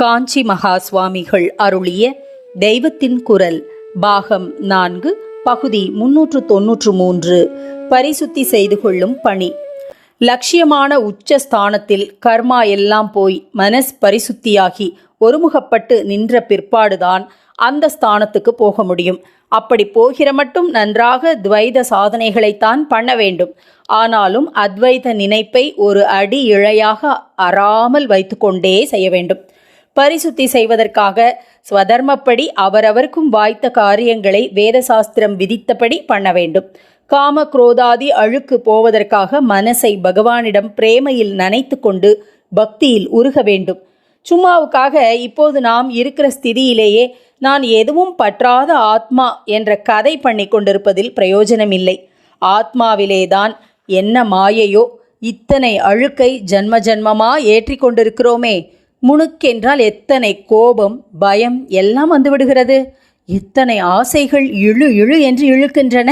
காஞ்சி மகா சுவாமிகள் அருளிய தெய்வத்தின் குரல் பாகம் நான்கு பகுதி முன்னூற்று தொன்னூற்று மூன்று. பரிசுத்தி செய்து கொள்ளும் பணி. லட்சியமான உச்ச ஸ்தானத்தில் கர்மா எல்லாம் போய் மனஸ் பரிசுத்தியாகி ஒருமுகப்பட்டு நின்ற பிற்பாடுதான் அந்த ஸ்தானத்துக்கு போக முடியும். அப்படி போகிற மட்டும் நன்றாக துவைத சாதனைகளைத்தான் பண்ண வேண்டும். ஆனாலும் அத்வைத நினைப்பை ஒரு அடி இழையாக அறாமல் வைத்துக்கொண்டே செய்ய வேண்டும். பரிசுத்தி செய்வதற்காக ஸ்வதர்மப்படி அவரவருக்கும் வாய்த்த காரியங்களை வேதசாஸ்திரம் விதித்தபடி பண்ண வேண்டும். காம குரோதாதி அழுக்கு போவதற்காக மனசை பகவானிடம் பிரேமையில் நனைத்து கொண்டு பக்தியில் உருக வேண்டும். சும்மாவுக்காக இப்போது நாம் இருக்கிற ஸ்திதியிலேயே நான் எதுவும் பற்றாத ஆத்மா என்ற கதை பண்ணி கொண்டிருப்பதில் பிரயோஜனமில்லை. ஆத்மாவிலேதான் என்ன மாயையோ இத்தனை அழுக்கை ஜன்ம ஜன்மமா ஏற்றி கொண்டிருக்கிறோமே. முணுக்கென்றால் எத்தனை கோபம் பயம் எல்லாம் வந்துவிடுகிறது. எத்தனை ஆசைகள் இழு இழு என்று இழுக்கின்றன.